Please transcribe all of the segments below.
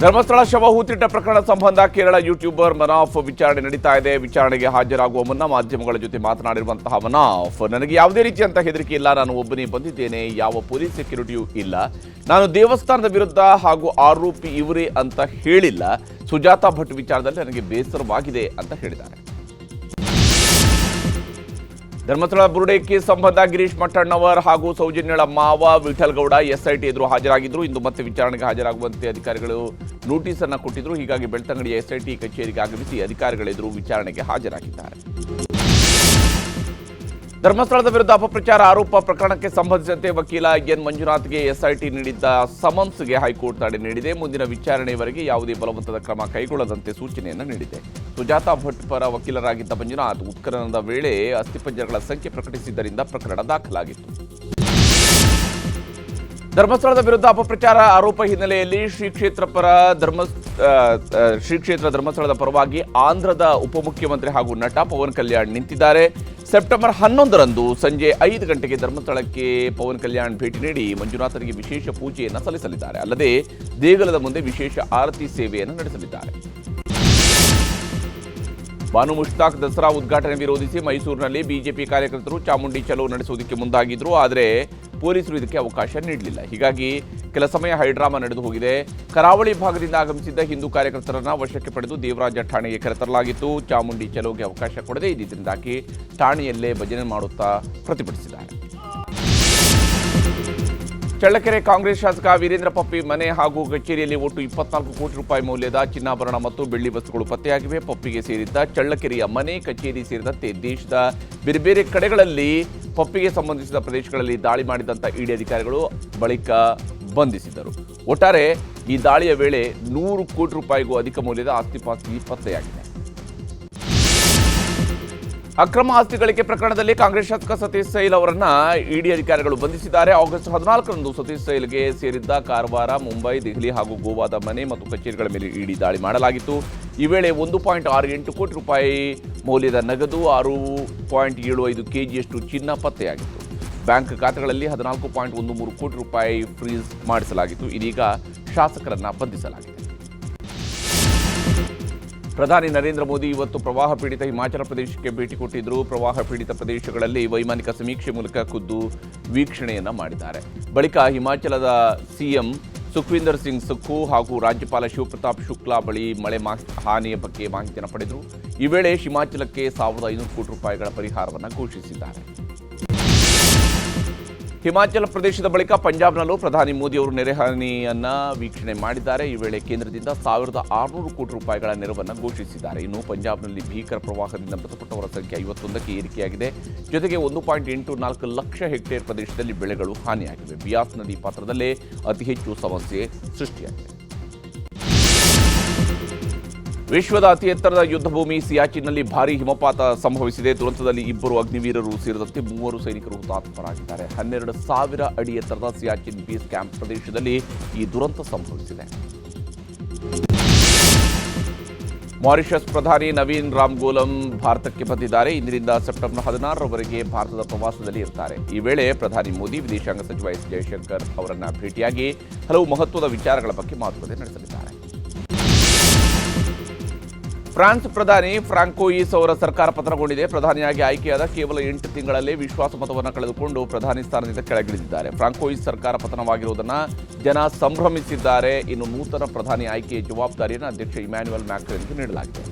ಧರ್ಮಸ್ಥಳ ಶವ ಹೂತಿಟ್ಟ ಪ್ರಕರಣ ಸಂಬಂಧ ಕೇರಳ ಯೂಟ್ಯೂಬರ್ ಮನಾಫ್ ವಿಚಾರಣೆ ನಡೀತಾ ಇದೆ. ವಿಚಾರಣೆಗೆ ಹಾಜರಾಗುವ ಮುನ್ನ ಮಾಧ್ಯಮಗಳ ಜೊತೆ ಮಾತನಾಡಿರುವಂತಹ ಮನಾಫ್, ನನಗೆ ಯಾವುದೇ ರೀತಿಯಂತ ಹೆದರಿಕೆ ಇಲ್ಲ. ನಾನು ಒಬ್ಬನೇ ಬಂದಿದ್ದೇನೆ. ಯಾವ ಪೊಲೀಸ್ ಸೆಕ್ಯೂರಿಟಿಯೂ ಇಲ್ಲ. ನಾನು ದೇವಸ್ಥಾನದ ವಿರುದ್ಧ ಹಾಗೂ ಆರೋಪಿ ಇವರೇ ಅಂತ ಹೇಳಿಲ್ಲ. ಸುಜಾತಾ ಭಟ್ ವಿಚಾರದಲ್ಲಿ ನನಗೆ ಬೇಸರವಾಗಿದೆ ಅಂತ ಹೇಳಿದ್ದಾರೆ. ಧರ್ಮಸ್ಥಳ ಬುರುಡೇಕಿ ಸಂಬಂಧ ಗಿರೀಶ್ ಮಠಣ್ಣವರ್ ಹಾಗೂ ಸೌಜನ್ಯಳ ಮಾವ ವಿಠಲ್ಗೌಡ ಎಸ್ಐಟಿ ಎದುರು ಹಾಜರಾಗಿದ್ದರು ಇಂದು ಮತ್ತೆ ವಿಚಾರಣೆಗೆ ಹಾಜರಾಗುವಂತೆ ಅಧಿಕಾರಿಗಳು ನೋಟಿಸ್ ಅನ್ನು ಕೊಟ್ಟಿದ್ರು. ಹೀಗಾಗಿ ಬೆಳ್ತಂಗಡಿಯ ಎಸ್ಐಟಿ ಕಚೇರಿಗೆ ಆಗಮಿಸಿ ಅಧಿಕಾರಿಗಳೆದುರು ವಿಚಾರಣೆಗೆ ಹಾಜರಾಗಿದ್ದಾರೆ. ಧರ್ಮಸ್ಥಳದ ವಿರುದ್ಧ ಅಪಪ್ರಚಾರ ಆರೋಪ ಪ್ರಕರಣಕ್ಕೆ ಸಂಬಂಧಿಸಿದಂತೆ ವಕೀಲ ಎನ್ ಮಂಜುನಾಥ್ಗೆ ಎಸ್ಐಟಿ ನೀಡಿದ್ದ ಸಮನ್ಸ್ಗೆ ಹೈಕೋರ್ಟ್ ತಡೆ ನೀಡಿದೆ. ಮುಂದಿನ ವಿಚಾರಣೆಯವರೆಗೆ ಯಾವುದೇ ಬಲವಂತದ ಕ್ರಮ ಕೈಗೊಳ್ಳದಂತೆ ಸೂಚನೆಯನ್ನು ನೀಡಿದೆ. ಸುಜಾತಾ ಭಟ್ ಪರ ವಕೀಲರಾಗಿದ್ದ ಮಂಜುನಾಥ್ ಉತ್ಖನನದ ವೇಳೆ ಅಸ್ಥಿಪಂಜರಗಳ ಸಂಖ್ಯೆ ಪ್ರಕಟಿಸಿದ್ದರಿಂದ ಪ್ರಕರಣ ದಾಖಲಾಗಿತ್ತು. ಧರ್ಮಸ್ಥಳದ ವಿರುದ್ಧ ಅಪಪ್ರಚಾರ ಆರೋಪ ಹಿನ್ನೆಲೆಯಲ್ಲಿ ಶ್ರೀ ಕ್ಷೇತ್ರ ಪರ ಧರ್ಮ ಆ, ಆ, ಶ್ರೀ ಕ್ಷೇತ್ರ ಧರ್ಮಸ್ಥಳದ ಪರವಾಗಿ ಆಂಧ್ರದ ಉಪಮುಖ್ಯಮಂತ್ರಿ ಹಾಗೂ ನಟ ಪವನ್ ಕಲ್ಯಾಣ್ ನಿಂತಿದ್ದಾರೆ. ಸೆಪ್ಟೆಂಬರ್ ಹನ್ನೊಂದರಂದು ಸಂಜೆ ಐದು ಗಂಟೆಗೆ ಧರ್ಮಸ್ಥಳಕ್ಕೆ ಪವನ್ ಕಲ್ಯಾಣ್ ಭೇಟಿ ನೀಡಿ ಮಂಜುನಾಥರಿಗೆ ವಿಶೇಷ ಪೂಜೆಯನ್ನು ಸಲ್ಲಿಸಲಿದ್ದಾರೆ. ಅಲ್ಲದೆ ದೇಗುಲದ ಮುಂದೆ ವಿಶೇಷ ಆರತಿ ಸೇವೆಯನ್ನು ನಡೆಸಲಿದ್ದಾರೆ. ಬಾನು ಮುಷ್ತಾಕ್ ದಸರಾ ಉದ್ಘಾಟನೆ ವಿರೋಧಿಸಿ ಮೈಸೂರಿನಲ್ಲಿ ಬಿಜೆಪಿ ಕಾರ್ಯಕರ್ತರು ಚಾಮುಂಡಿ ಚಲೋ ನಡೆಸುವುದಕ್ಕೆ ಮುಂದಾಗಿದ್ದರು ಆದರೆ ಪೊಲೀಸರು ಇದಕ್ಕೆ ಅವಕಾಶ ನೀಡಲಿಲ್ಲ. ಹೀಗಾಗಿ ಕೆಲ ಸಮಯ ಹೈಡ್ರಾಮಾ ನಡೆದು ಹೋಗಿದೆ. ಕರಾವಳಿ ಭಾಗದಿಂದ ಆಗಮಿಸಿದ್ದ ಹಿಂದೂ ಕಾರ್ಯಕರ್ತರನ್ನ ವಶಕ್ಕೆ ಪಡೆದು ದೇವರಾಜ ಠಾಣೆಗೆ ಕರೆತರಲಾಗಿತ್ತು. ಚಾಮುಂಡಿ ಚಲೋಗೆ ಅವಕಾಶ ಕೊಡದೇ ಇದ್ದಿದ್ದರಿಂದಾಗಿ ಠಾಣೆಯಲ್ಲೇ ಭಜನೆ ಮಾಡುತ್ತಾ ಪ್ರತಿಭಟಿಸಿದ್ದಾರೆ. ಚಳ್ಳಕೆರೆ ಕಾಂಗ್ರೆಸ್ ಶಾಸಕ ವೀರೇಂದ್ರ ಪಪ್ಪಿ ಮನೆ ಹಾಗೂ ಕಚೇರಿಯಲ್ಲಿ ಒಟ್ಟು ಇಪ್ಪತ್ನಾಲ್ಕು ಕೋಟಿ ರೂಪಾಯಿ ಮೌಲ್ಯದ ಚಿನ್ನಾಭರಣ ಮತ್ತು ಬೆಳ್ಳಿ ವಸ್ತುಗಳು ಪತ್ತೆಯಾಗಿವೆ. ಪಪ್ಪಿಗೆ ಸೇರಿದ್ದ ಚಳ್ಳಕೆರೆಯ ಮನೆ, ಕಚೇರಿ ಸೇರಿದಂತೆ ದೇಶದ ಬೇರೆ ಬೇರೆ ಕಡೆಗಳಲ್ಲಿ ಪಪ್ಪಿಗೆ ಸಂಬಂಧಿಸಿದ ಪ್ರದೇಶಗಳಲ್ಲಿ ದಾಳಿ ಮಾಡಿದಂಥ ಇಡಿ ಅಧಿಕಾರಿಗಳು ಬಳಿಕ ಬಂಧಿಸಿದ್ದರು. ಒಟ್ಟಾರೆ ಈ ದಾಳಿಯ ವೇಳೆ ನೂರು ಕೋಟಿ ರೂಪಾಯಿಗೂ ಅಧಿಕ ಮೌಲ್ಯದ ಆಸ್ತಿಪಾಸ್ತಿ ಪತ್ತೆಯಾಗಿದೆ. ಅಕ್ರಮ ಆಸ್ತಿ ಗಳಿಕೆ ಪ್ರಕರಣದಲ್ಲಿ ಕಾಂಗ್ರೆಸ್ ಶಾಸಕ ಸತೀಶ್ ಸೈಲ್ ಅವರನ್ನ ಇಡಿ ಅಧಿಕಾರಿಗಳು ಬಂಧಿಸಿದ್ದಾರೆ. ಆಗಸ್ಟ್ ಹದಿನಾಲ್ಕರಂದು ಸತೀಶ್ ಸೈಲ್ಗೆ ಸೇರಿದ್ದ ಕಾರವಾರ, ಮುಂಬೈ, ದೆಹಲಿ ಹಾಗೂ ಗೋವಾದ ಮನೆ ಮತ್ತು ಕಚೇರಿಗಳ ಮೇಲೆ ಇಡಿ ದಾಳಿ ಮಾಡಲಾಗಿತ್ತು. ಈ ವೇಳೆ ಒಂದು ಪಾಯಿಂಟ್ ಆರು ಎಂಟು ಕೋಟಿ ರೂಪಾಯಿ ಮೌಲ್ಯದ ನಗದು, ಆರು ಪಾಯಿಂಟ್ ಏಳು ಐದು ಕೆಜಿಯಷ್ಟು ಚಿನ್ನ ಪತ್ತೆಯಾಗಿತ್ತು. ಬ್ಯಾಂಕ್ ಖಾತೆಗಳಲ್ಲಿ ಹದಿನಾಲ್ಕು ಪಾಯಿಂಟ್ ಒಂದು ಮೂರು ಕೋಟಿ ರೂಪಾಯಿ ಫ್ರೀಸ್ ಮಾಡಿಸಲಾಗಿತ್ತು. ಇದೀಗ ಶಾಸಕರನ್ನ ಬಂಧಿಸಲಾಗಿದೆ. ಪ್ರಧಾನಿ ನರೇಂದ್ರ ಮೋದಿ ಇವತ್ತು ಪ್ರವಾಹ ಪೀಡಿತ ಹಿಮಾಚಲ ಪ್ರದೇಶಕ್ಕೆ ಭೇಟಿ ಕೊಟ್ಟಿದ್ದರು ಪ್ರವಾಹ ಪೀಡಿತ ಪ್ರದೇಶಗಳಲ್ಲಿ ವೈಮಾನಿಕ ಸಮೀಕ್ಷೆ ಮೂಲಕ ಖುದ್ದು ವೀಕ್ಷಣೆಯನ್ನು ಮಾಡಿದ್ದಾರೆ. ಬಳಿಕ ಹಿಮಾಚಲದ ಸಿಎಂ ಸುಖ್ವೀಂದರ್ ಸಿಂಗ್ ಸುಖು ಹಾಗೂ ರಾಜ್ಯಪಾಲ ಶಿವಪ್ರತಾಪ್ ಶುಕ್ಲಾ ಬಳಿ ಮಳೆ ಹಾನಿಯ ಬಗ್ಗೆ ಮಾಹಿತಿಯನ್ನು ಪಡೆದರು. ಈ ವೇಳೆ ಹಿಮಾಚಲಕ್ಕೆ ಸಾವಿರದ ಐನೂರು ಕೋಟಿ ರೂಪಾಯಿಗಳ ಪರಿಹಾರವನ್ನು ಘೋಷಿಸಿದ್ದಾರೆ. ಹಿಮಾಚಲ ಪ್ರದೇಶದ ಬಳಿಕ ಪಂಜಾಬ್ನಲ್ಲೂ ಪ್ರಧಾನಿ ಮೋದಿ ಅವರು ನೆರೆಹಾನಿಯನ್ನ ವೀಕ್ಷಣೆ ಮಾಡಿದ್ದಾರೆ. ಈ ವೇಳೆ ಕೇಂದ್ರದಿಂದ ಸಾವಿರದ ಆರುನೂರು ಕೋಟಿ ರೂಪಾಯಿಗಳ ನೆರವನ್ನು ಘೋಷಿಸಿದ್ದಾರೆ. ಇನ್ನು ಪಂಜಾಬ್ನಲ್ಲಿ ಭೀಕರ ಪ್ರವಾಹದಿಂದ ಮೃತಪಟ್ಟವರ ಸಂಖ್ಯೆ ಐವತ್ತೊಂದಕ್ಕೆ ಏರಿಕೆಯಾಗಿದೆ. ಜೊತೆಗೆ ಒಂದು ಪಾಯಿಂಟ್ ಎಂಟು ನಾಲ್ಕು ಲಕ್ಷ ಹೆಕ್ಟೇರ್ ಪ್ರದೇಶದಲ್ಲಿ ಬೆಳೆಗಳು ಹಾನಿಯಾಗಿವೆ. ಬಿಯಾಸ್ ನದಿ ಪಾತ್ರದಲ್ಲೇ ಅತಿ ಹೆಚ್ಚು ಸಮಸ್ಯೆ ಸೃಷ್ಟಿಯಾಗಿದೆ. ವಿಶ್ವದ ಅತಿ ಎತ್ತರದ ಯುದ್ಧಭೂಮಿ ಸಿಯಾಚಿನ್ನಲ್ಲಿ ಭಾರೀ ಹಿಮಪಾತ ಸಂಭವಿಸಿದೆ. ದುರಂತದಲ್ಲಿ ಇಬ್ಬರು ಅಗ್ನಿವೀರರು ಸೇರಿದಂತೆ ಮೂವರು ಸೈನಿಕರು ಹುತಾತ್ಮರಾಗಿದ್ದಾರೆ. ಹನ್ನೆರಡು ಸಾವಿರ ಅಡಿ ಎತ್ತರದ ಸಿಯಾಚಿನ್ ಬೇಸ್ ಕ್ಯಾಂಪ್ ಪ್ರದೇಶದಲ್ಲಿ ಈ ದುರಂತ ಸಂಭವಿಸಿದೆ. ಮಾರಿಷಸ್ ಪ್ರಧಾನಿ ನವೀನ್ ರಾಮ್ಗೋಲಂ ಭಾರತಕ್ಕೆ ಬಂದಿದ್ದಾರೆ. ಇಂದಿನಿಂದ ಸೆಪ್ಟೆಂಬರ್ ಹದಿನಾರರವರೆಗೆ ಭಾರತದ ಪ್ರವಾಸದಲ್ಲಿ ಇರ್ತಾರೆ. ಈ ವೇಳೆ ಪ್ರಧಾನಿ ಮೋದಿ, ವಿದೇಶಾಂಗ ಸಚಿವ ಎಸ್. ಜಯಶಂಕರ್ ಅವರನ್ನು ಭೇಟಿಯಾಗಿ ಹಲವು ಮಹತ್ವದ ವಿಚಾರಗಳ ಬಗ್ಗೆ ಮಾತುಕತೆ ನಡೆಸಲಿದ್ದಾರೆ. ಫ್ರಾನ್ಸ್ ಪ್ರಧಾನಿ ಫ್ರಾಂಕೋಯಿಸ್ ಅವರ ಸರ್ಕಾರ ಪತನಗೊಂಡಿದೆ. ಪ್ರಧಾನಿಯಾಗಿ ಆಯ್ಕೆಯಾದ ಕೇವಲ ಎಂಟು ತಿಂಗಳಲ್ಲೇ ವಿಶ್ವಾಸ ಮತವನ್ನು ಕಳೆದುಕೊಂಡು ಪ್ರಧಾನಿ ಸ್ಥಾನದಿಂದ ಕೆಳಗಿಳಿದಿದ್ದಾರೆ. ಫ್ರಾಂಕೋಯಿಸ್ ಸರ್ಕಾರ ಪತನವಾಗಿರುವುದನ್ನು ಜನ ಸಂಭ್ರಮಿಸಿದ್ದಾರೆ. ಇನ್ನು ನೂತನ ಪ್ರಧಾನಿ ಆಯ್ಕೆಯ ಜವಾಬ್ದಾರಿಯನ್ನು ಅಧ್ಯಕ್ಷ ಇಮ್ಯಾನ್ಯುಯಲ್ ಮ್ಯಾಕ್ರನ್ಗೆ ನೀಡಲಾಗಿದೆ.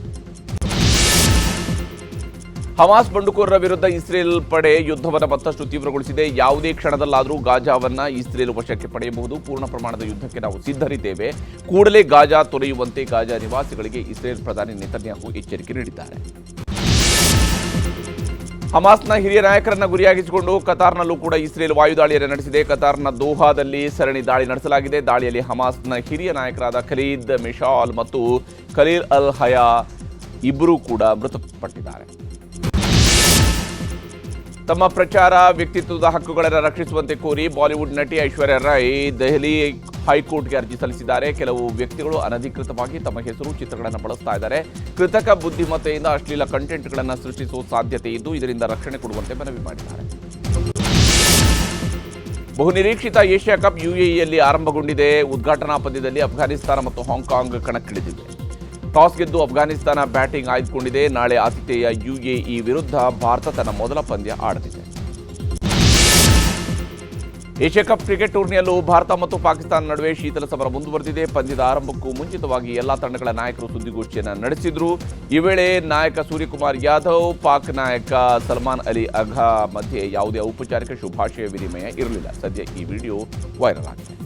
ಹಮಾಸ್ ಬಂಡುಕೋರರ ವಿರುದ್ಧ ಇಸ್ರೇಲ್ ಪಡೆ ಯುದ್ಧವನ್ನು ಮತ್ತಷ್ಟು ತೀವ್ರಗೊಳಿಸಿದೆ. ಯಾವುದೇ ಕ್ಷಣದಲ್ಲಾದರೂ ಗಾಜಾವನ್ನ ಇಸ್ರೇಲ್ ವಶಕ್ಕೆ ಪಡೆಯಬಹುದು. ಪೂರ್ಣ ಪ್ರಮಾಣದ ಯುದ್ಧಕ್ಕೆ ನಾವು ಸಿದ್ಧರಿದ್ದೇವೆ. ಕೂಡಲೇ ಗಾಜಾ ತೊರೆಯುವಂತೆ ಗಾಜಾ ನಿವಾಸಿಗಳಿಗೆ ಇಸ್ರೇಲ್ ಪ್ರಧಾನಿ ನೆತನ್ಯಾಹು ಎಚ್ಚರಿಕೆ ನೀಡಿದ್ದಾರೆ. ಹಮಾಸ್ನ ಹಿರಿಯ ನಾಯಕರನ್ನ ಗುರಿಯಾಗಿಸಿಕೊಂಡು ಕತಾರ್ನಲ್ಲೂ ಕೂಡ ಇಸ್ರೇಲ್ ವಾಯುದಾಳಿಯನ್ನು ನಡೆಸಿದೆ. ಕತಾರ್ನ ದೋಹಾದಲ್ಲಿ ಸರಣಿ ದಾಳಿ ನಡೆಸಲಾಗಿದೆ. ದಾಳಿಯಲ್ಲಿ ಹಮಾಸ್ನ ಹಿರಿಯ ನಾಯಕರಾದ ಖಲೀದ್ ಮಿಶಾಲ್ ಮತ್ತು ಖಲೀಲ್ ಅಲ್ ಹಯಾ ಇಬ್ಬರೂ ಕೂಡ ಮೃತಪಟ್ಟಿದ್ದಾರೆ. ತಮ್ಮ ಪ್ರಚಾರ, ವ್ಯಕ್ತಿತ್ವದ ಹಕ್ಕುಗಳನ್ನು ರಕ್ಷಿಸುವಂತೆ ಕೋರಿ ಬಾಲಿವುಡ್ ನಟಿ ಐಶ್ವರ್ಯ ರೈ ದೆಹಲಿ ಹೈಕೋರ್ಟ್ಗೆ ಅರ್ಜಿ ಸಲ್ಲಿಸಿದ್ದಾರೆ. ಕೆಲವು ವ್ಯಕ್ತಿಗಳು ಅನಧಿಕೃತವಾಗಿ ತಮ್ಮ ಹೆಸರು, ಚಿತ್ರಗಳನ್ನು ಬಳಸ್ತಾ ಇದ್ದಾರೆ. ಕೃತಕ ಬುದ್ಧಿಮತ್ತೆಯಿಂದ ಅಶ್ಲೀಲ ಕಂಟೆಂಟ್ಗಳನ್ನು ಸೃಷ್ಟಿಸುವ ಸಾಧ್ಯತೆ ಇದ್ದು, ಇದರಿಂದ ರಕ್ಷಣೆ ಕೊಡುವಂತೆ ಮನವಿ ಮಾಡಿದ್ದಾರೆ. ಬಹುನಿರೀಕ್ಷಿತ ಏಷ್ಯಾ ಕಪ್ ಯುಎಇಯಲ್ಲಿ ಆರಂಭಗೊಂಡಿದೆ. ಉದ್ಘಾಟನಾ ಪಂದ್ಯದಲ್ಲಿ ಅಫ್ಘಾನಿಸ್ತಾನ ಮತ್ತು ಹಾಂಗ್ಕಾಂಗ್ ಕಣಕ್ಕಿಳಿದಿವೆ. ಟಾಸ್ ಗೆದ್ದು ಅಫ್ಘಾನಿಸ್ತಾನ ಬ್ಯಾಟಿಂಗ್ ಆಯ್ದುಕೊಂಡಿದೆ. ನಾಳೆ ಆತಿಥೇಯ ಯುಎಇ ವಿರುದ್ಧ ಭಾರತ ತನ್ನ ಮೊದಲ ಪಂದ್ಯ ಆಡಲಿದೆ. ಏಷ್ಯಾ ಕಪ್ ಕ್ರಿಕೆಟ್ ಟೂರ್ನಿಯಲ್ಲೂ ಭಾರತ ಮತ್ತು ಪಾಕಿಸ್ತಾನ ನಡುವೆ ಶೀತಲ ಸಮರ ಮುಂದುವರೆದಿದೆ. ಪಂದ್ಯದ ಆರಂಭಕ್ಕೂ ಮುಂಚಿತವಾಗಿ ಎಲ್ಲಾ ತಂಡಗಳ ನಾಯಕರು ಸುದ್ದಿಗೋಷ್ಠಿಯನ್ನು ನಡೆಸಿದ್ರು. ಈ ವೇಳೆ ನಾಯಕ ಸೂರ್ಯಕುಮಾರ್ ಯಾದವ್, ಪಾಕ್ ನಾಯಕ ಸಲ್ಮಾನ್ ಅಲಿ ಅಘಾ ಮಧ್ಯೆ ಯಾವುದೇ ಔಪಚಾರಿಕ ಶುಭಾಶಯ ವಿನಿಮಯ ಇರಲಿಲ್ಲ. ಸದ್ಯ ಈ ವಿಡಿಯೋ ವೈರಲ್ ಆಗಿದೆ.